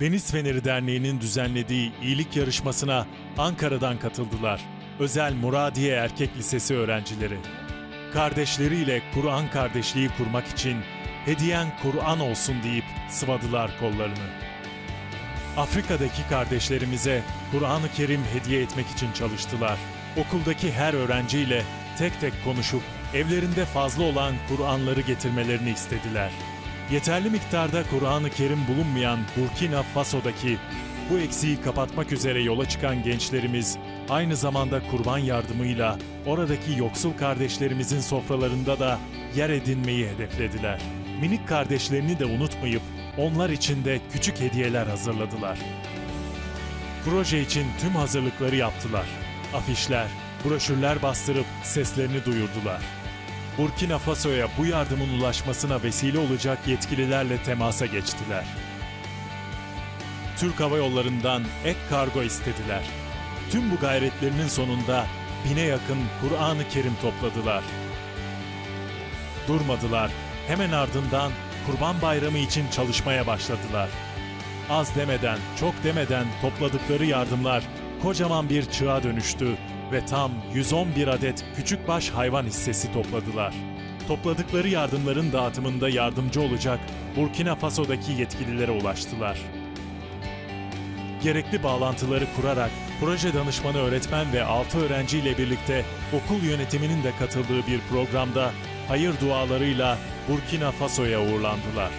Deniz Feneri Derneği'nin düzenlediği iyilik yarışmasına Ankara'dan katıldılar. Özel Muradiye Erkek Lisesi öğrencileri. Kardeşleriyle Kur'an kardeşliği kurmak için hediyen Kur'an olsun deyip sıvadılar kollarını. Afrika'daki kardeşlerimize Kur'an-ı Kerim hediye etmek için çalıştılar. Okuldaki her öğrenciyle tek tek konuşup evlerinde fazla olan Kur'anları getirmelerini istediler. Yeterli miktarda Kur'an-ı Kerim bulunmayan Burkina Faso'daki bu eksiği kapatmak üzere yola çıkan gençlerimiz aynı zamanda kurban yardımıyla oradaki yoksul kardeşlerimizin sofralarında da yer edinmeyi hedeflediler. Minik kardeşlerini de unutmayıp onlar için de küçük hediyeler hazırladılar. Proje için tüm hazırlıkları yaptılar. Afişler, broşürler bastırıp seslerini duyurdular. Burkina Faso'ya bu yardımın ulaşmasına vesile olacak yetkililerle temasa geçtiler. Türk Hava Yolları'ndan ek kargo istediler. Tüm bu gayretlerinin sonunda bine yakın Kur'an-ı Kerim topladılar. Durmadılar. Hemen ardından Kurban Bayramı için çalışmaya başladılar. Az demeden, çok demeden topladıkları yardımlar kocaman bir çığa dönüştü ve tam 111 adet küçükbaş hayvan hissesi topladılar. Topladıkları yardımların dağıtımında yardımcı olacak Burkina Faso'daki yetkililere ulaştılar. Gerekli bağlantıları kurarak proje danışmanı öğretmen ve 6 öğrenciyle birlikte okul yönetiminin de katıldığı bir programda hayır dualarıyla Burkina Faso'ya uğurlandılar.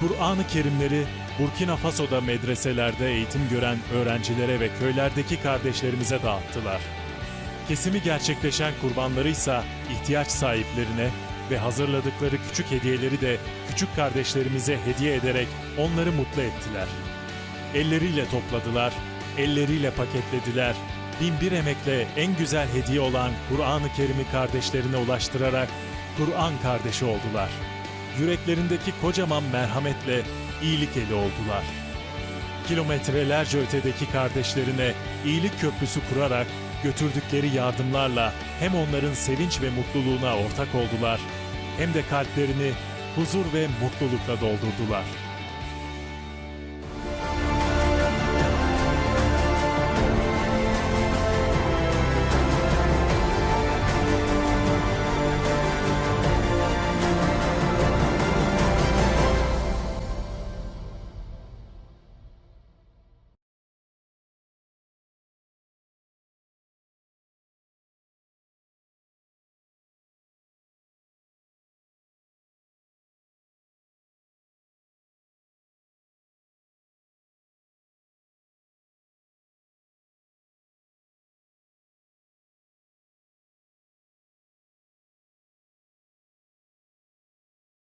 Kur'an-ı Kerimleri Burkina Faso'da medreselerde eğitim gören öğrencilere ve köylerdeki kardeşlerimize dağıttılar. Kesimi gerçekleşen kurbanları ise ihtiyaç sahiplerine ve hazırladıkları küçük hediyeleri de küçük kardeşlerimize hediye ederek onları mutlu ettiler. Elleriyle topladılar, elleriyle paketlediler, bin bir emekle en güzel hediye olan Kur'an-ı Kerim'i kardeşlerine ulaştırarak Kur'an kardeşi oldular. Yüreklerindeki kocaman merhametle iyilik eli oldular. Kilometrelerce ötedeki kardeşlerine iyilik köprüsü kurarak götürdükleri yardımlarla hem onların sevinç ve mutluluğuna ortak oldular hem de kalplerini huzur ve mutlulukla doldurdular.